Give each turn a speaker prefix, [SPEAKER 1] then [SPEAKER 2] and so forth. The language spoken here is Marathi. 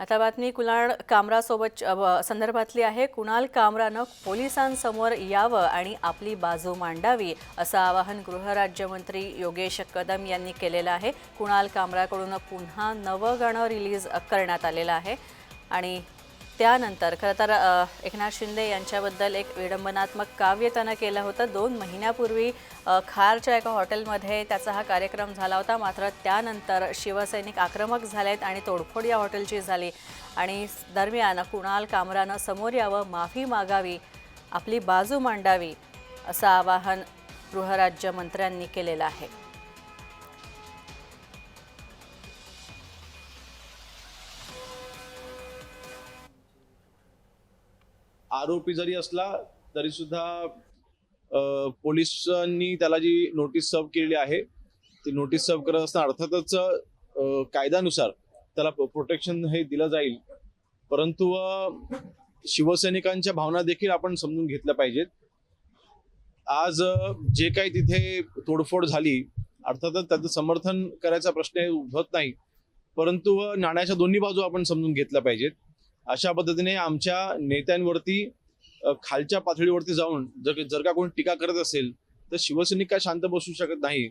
[SPEAKER 1] आता बातमी कुणाल कामरासोबत संदर्भातली आहे. कुणाल कामरानं पोलिसांसमोर यावं आणि आपली बाजू मांडावी असं आवाहन गृहराज्यमंत्री योगेश कदम यांनी केलेलं आहे. कुणाल कामराकडून पुन्हा नवं गाणं रिलीज करण्यात आलेलं आहे. आणि त्यानंतर खरं तर एकनाथ शिंदे यांच्याबद्दल एक विडंबनात्मक काव्य त्यानं केलं होतं. दोन महिन्यापूर्वी खारच्या एका हॉटेलमध्ये त्याचा हा कार्यक्रम झाला होता. मात्र त्यानंतर शिवसैनिक आक्रमक झालेत आणि तोडफोड या हॉटेलची झाली. आणि दरम्यान कुणाल कामरानं समोर यावं माफी मागावी आपली बाजू मांडावी असं आवाहन गृहराज्यमंत्र्यांनी केलेलं आहे.
[SPEAKER 2] आरोपी जरी असला तरी सुद्धा पोलिसांनी त्याला जी नोटीस सर्व केलेली आहे ती नोटीस सर्व करत असताना अर्थातच कायद्यानुसार त्याला प्रोटेक्शन हे दिलं जाईल. परंतु शिवसैनिकांच्या भावना देखील आपण समजून घेतल्या पाहिजेत. आज जे काही तिथे तोडफोड झाली अर्थातच त्याचं समर्थन करायचा प्रश्न उद्भवत नाही. परंतु नाण्याच्या दोन्ही बाजू आपण समजून घेतल्या पाहिजेत. अशा पद्धतीने आमच्या नेत्यांवरती खालच्या पातळीवरती जाऊन जर जर का कोणी टीका करत असेल तर शिवसैनिक काय शांत बसू शकत नाही.